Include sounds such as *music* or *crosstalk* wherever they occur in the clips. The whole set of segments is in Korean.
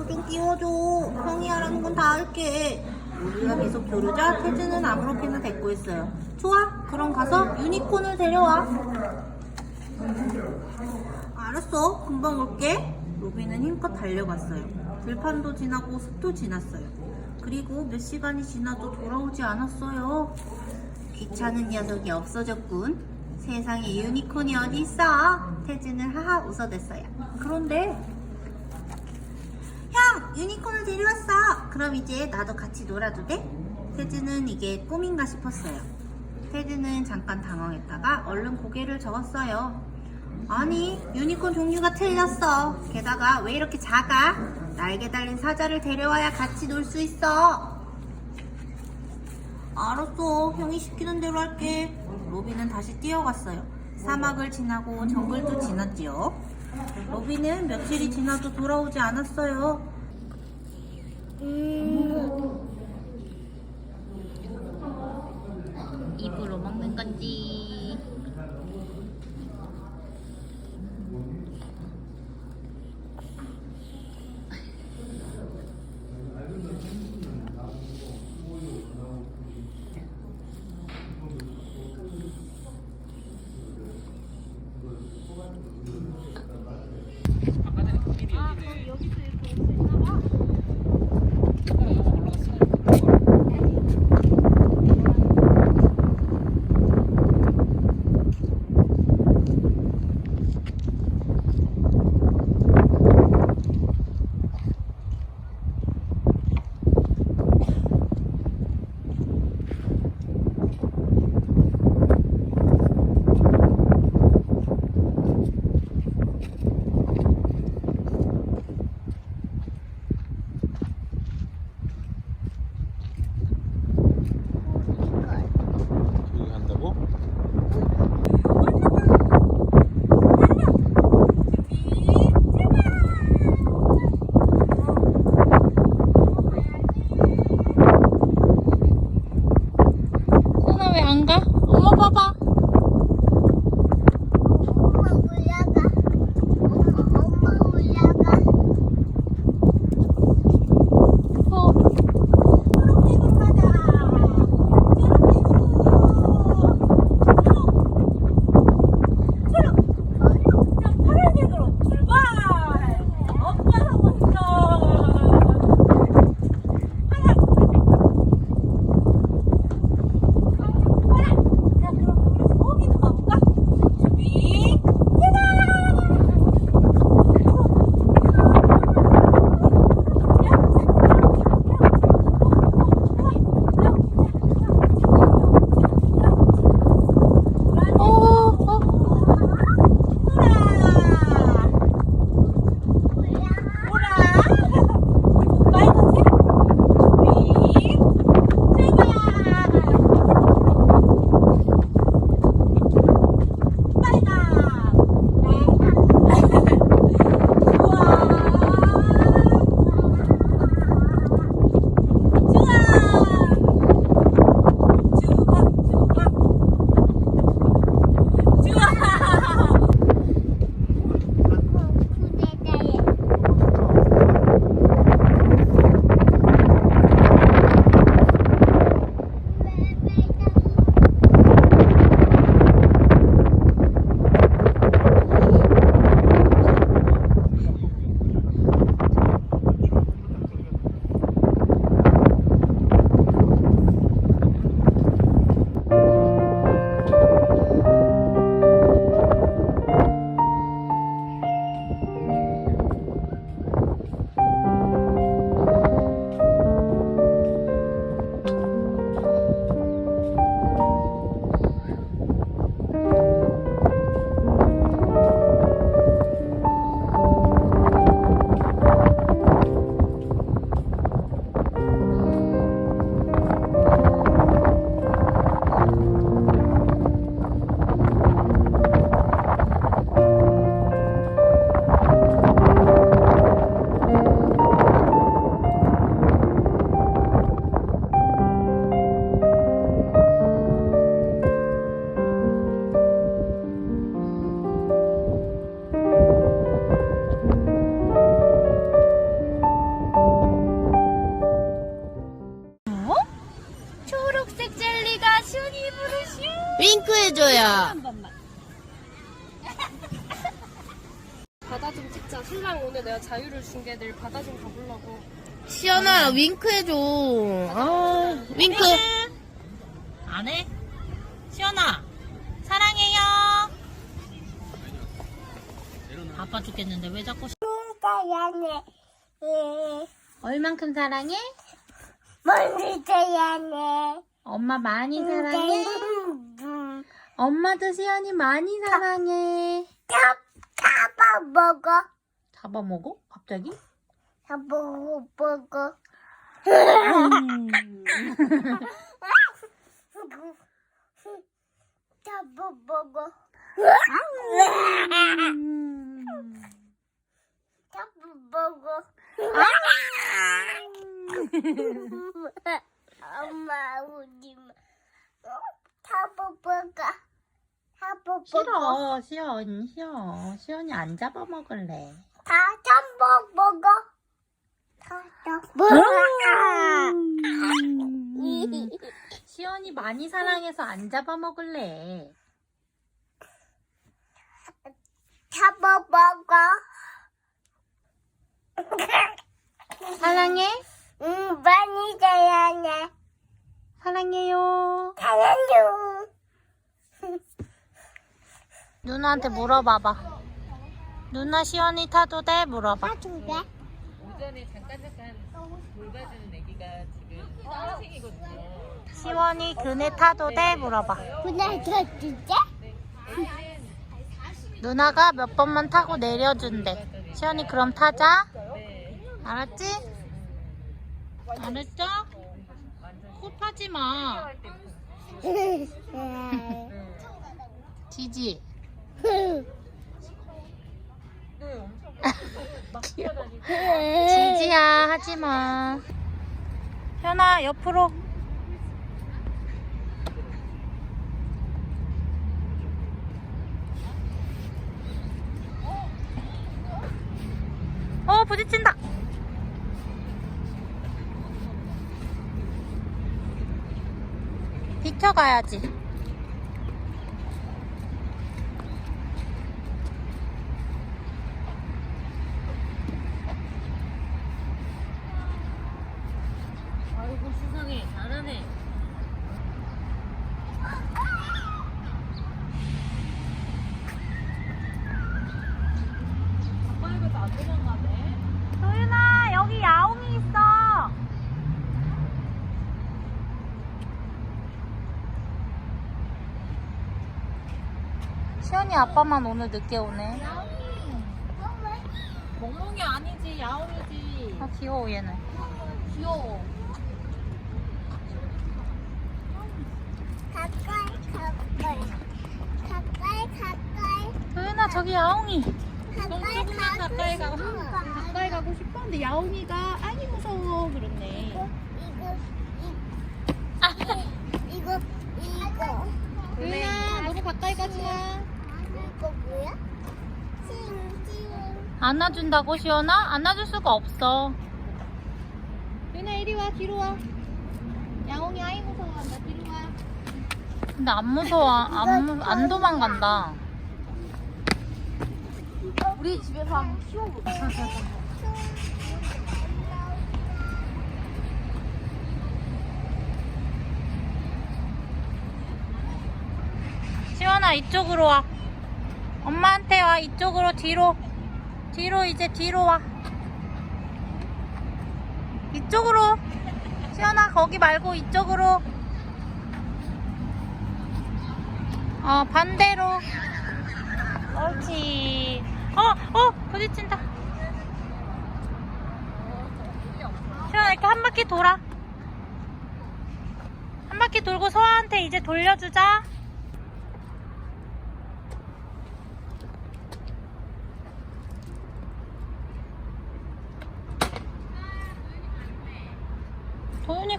나도 좀 끼워줘. 형이 하라는 건 다 할게. 우리가 계속 겨루자 태즈는 아무렇게나 데리고 있어요. 좋아, 그럼 가서 유니콘을 데려와. 알았어, 금방 올게. 로비는 힘껏 달려갔어요. 들판도 지나고 숲도 지났어요. 그리고 몇 시간이 지나도 돌아오지 않았어요. 귀찮은 녀석이 없어졌군. 세상에 유니콘이 어디 있어? 태즈는 하하 웃어댔어요. 그런데 형! 유니콘을 데려왔어! 그럼 이제 나도 같이 놀아도 돼? 테즈는 이게 꿈인가 싶었어요. 테즈는 잠깐 당황했다가 얼른 고개를 저었어요. 아니, 유니콘 종류가 틀렸어. 게다가 왜 이렇게 작아? 날개 달린 사자를 데려와야 같이 놀 수 있어. 알았어. 형이 시키는 대로 할게. 로비는 다시 뛰어갔어요. 사막을 지나고 정글도 지났지요. 로비는 며칠이 지나도 돌아오지 않았어요. 음, 입으로 먹는 건지. 윙크 해줘요. 한 번만. *laughs* 바다 좀 찍자. 신랑 오늘 내가 자유를 준 게 내일 바다 좀 가보려고. 시연아, 윙크 해줘. 아, 윙크. 안 해? 시연아, 사랑해요. 아빠 죽겠는데 왜 자꾸 사랑해. 예. 얼만큼 사랑해? 먼저 사랑해. 엄마 많이 사랑해? 음, 엄마도 시연이 많이 사랑해. 잡, 잡아 먹어. 잡아 먹어? 갑자기? 잡아 먹어. 잡아 먹어. 잡아 먹어. 엄마 우지 마. 어? 잡아 먹어. 싫어, 시연, 시연. 시연이 안 잡아먹을래. 다 잡아 먹어. 다 잡아 시연이 많이 사랑해서 안 잡아먹을래. 잡아 먹어. 사랑해? 응, 많이 사랑해. 사랑해요. 사랑해. 누나한테 물어봐봐. 누나 시연이 타도 돼? 물어봐. 사줄게. 오전에 잠깐 잠깐 돌봐주는 애기가 지금 초등생이거든요. 시원이 그네 타도 돼? 물어봐. 그날 사줄게. 누나가 몇 번만 타고 내려준대. 시연이 그럼 타자. 알았지? 알았죠? 코 파지 마. *laughs* 지지. 지지야 하지 마. 현아 옆으로. 어 부딪힌다. 비켜가야지. 아이고 세상에 잘하네. 아빠가 안 도망가네. 도윤아 여기 야옹이 있어. 시연이 아빠만 오늘 늦게 오네. 멍멍이 아니지 야옹이지. 아 귀여워 얘는. 귀여워. 가까이, 가까이. 가까이, 가까이. 도윤아 저기 야옹이. 가까이, 가까이 싶어. 가까이 가고 싶었는데 야옹이가 아니 무서워 그랬네. 이거, 이거, 이거, 이거. 도윤아 너무 가까이 가지 마. 뭐야? 안아준다고 시연아? 안아줄 수가 없어. 도윤아 이리 와 뒤로 와. 야옹이 아이 무서워한다 뒤로 와. 근데 안 무서워. 안, 무- 안 도망간다. 우리 집에서 한번 키워보자. *laughs* 시원아 이쪽으로 와. 엄마한테 와 이쪽으로 뒤로. 뒤로 이제 뒤로 와. 이쪽으로. 시원아 거기 말고 이쪽으로. 어 반대로. 옳지. 어, 어, 부딪힌다. 시원아 이렇게 한 바퀴 돌아. 한 바퀴 돌고 서아한테 이제 돌려주자.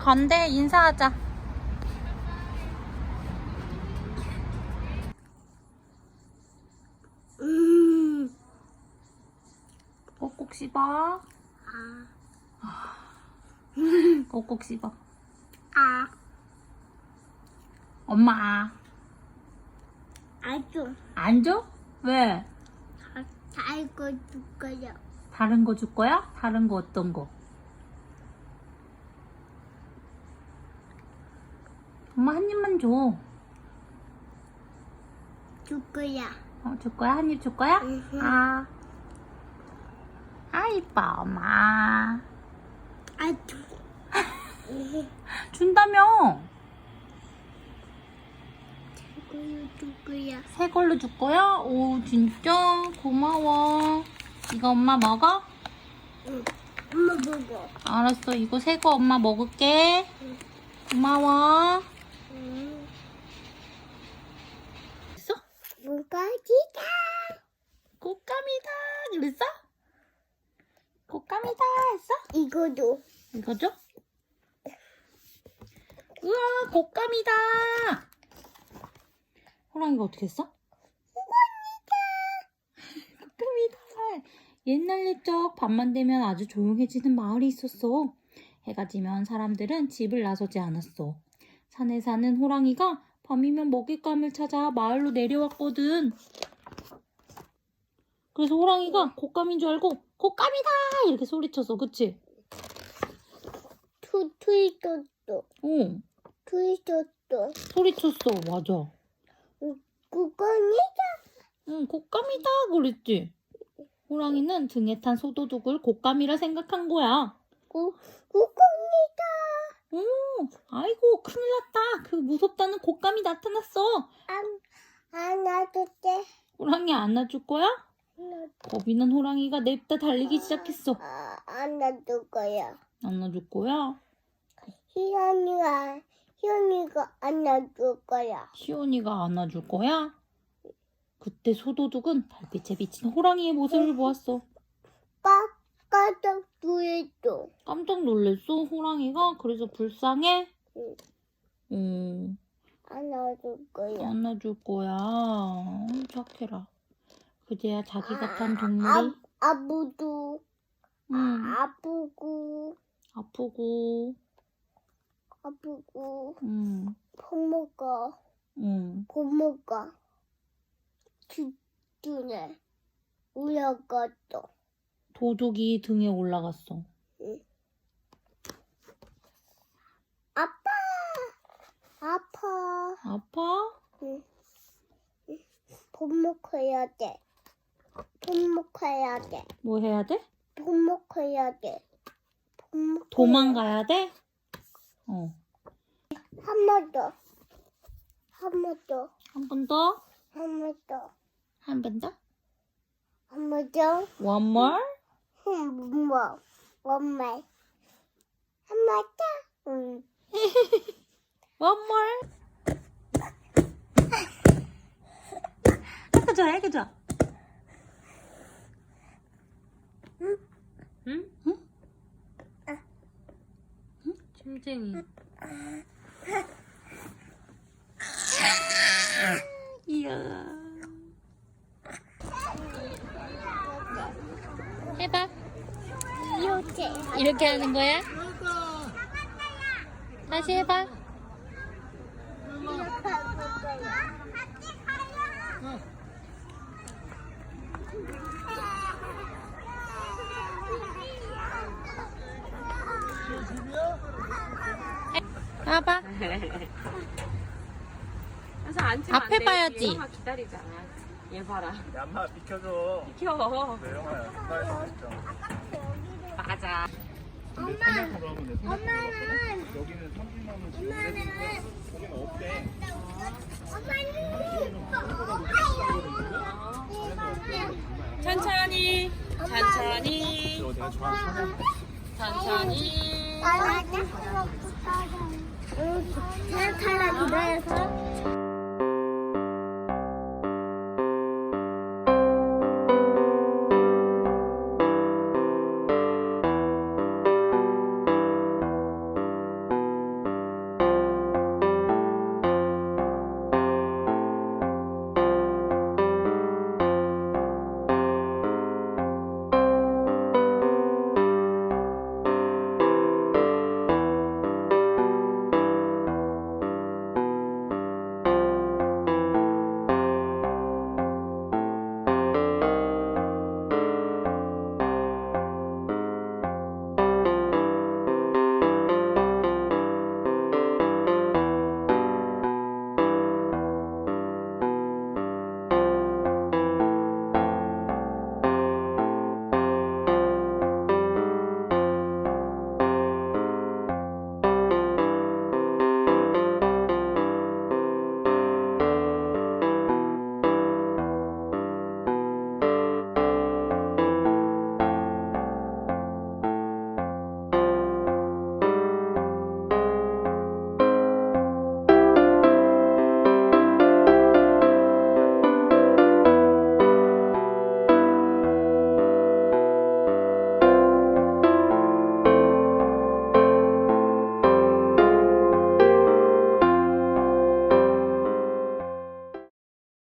간대 인사하자. 음. 꼭꼭 씹어. 꼭꼭 씹어. 아. 엄마. 아주 안 줘? 왜? 달고 줄 거야. 다른 거 줄 거야? 다른 거 어떤 거? 엄마 한 입만 줘. 어, 줄 거야. 줄 거야? 한 입 줄 거야? 응. 아. 아, 이뻐, 엄마. *laughs* 준다며. 달고 줄 거야. 새 걸로 줄 거야? 오, 진짜? 고마워. 이거 엄마 먹어? 엄마 보고. 알았어. 이거 새 거 엄마 먹을게. 고마워. 응. 됐어? 물고기다. 곶감이다. 그랬어? 곶감이다 했어? 이거도. 이거죠? 우와, 곶감이다. 호랑이가 어떻게 했어? 곶감이다. 옛날 옛적 밤만 되면 아주 조용해지는 마을이 있었어. 해가 지면 사람들은 집을 나서지 않았어. 산에 사는 호랑이가 밤이면 먹잇감을 찾아 마을로 내려왔거든. 그래서 호랑이가 곶감인 줄 알고 곶감이다 이렇게 소리쳤어, 그치? 투 트위터도. 어, 트위터도. 소리쳤어, 맞아. 물고기다. 응, 곶감이다 그랬지. 호랑이는 등에 탄 소도둑을 곶감이라 생각한 거야. 구 물고기다. 오, 아이고 큰일 났다. 그 무섭다는 곶감이 나타났어. 안 안아도 돼. 호랑이 안아줄 거야? 겁이 난 호랑이가 냅다 달리기 시작했어. 아, 안아줄 거야. 안아줄 거야? 희연이가 희연이가 안아줄 거야. 시온이가 안아줄 거야? 그때 소도둑은 달빛에 비친 호랑이의 모습을 보았어. 깜 깜짝 놀랐어. 깜짝 놀랐어, 호랑이가. 그래서 불쌍해? 응. 음, 안아줄 거야. 안아줄 거야. 음, 착해라. 그제야 자기가 탄 동물이, 아, 아부도 음, 아프고 아프고, 아프고 음, 고모가 음. 고모가 뒷dun에 올라갔어. 도둑이 등에 올라갔어. 아빠 아파. 아파? 응. 밥 먹어야 돼. 밥 먹어야 돼. 뭐 해야 돼? 밥 먹어야 돼. 밥 먹어야 도망가야 돼? 어. 한 번 더. 한 번 더. 한 번 더? 한 번 더. 한 번 더? 한 번 더. One more? 흠, 뭐. 원말. 한번 더. 응. One more? 해줘, 해줘. 응? 응? 응? 응? 침쟁이. 이야. 해봐. 이렇게. 하는 거야? 다시 해봐. 봐봐. 그래서 앉으면 앞에 안 돼. 봐야지. 기다리잖아. 얘 봐라. 야마 비켜줘. 비켜. 내 영화야. 가까이서 진짜. 맞아. 근데 생각하고 하면 돼. 생각하고 여기는 30만 원 지금 엄마는 거기는 없대. 엄마는 천천히. 천천히. 이거 내가 좋아하는 천천히. 나는 응, 탈락 기다려서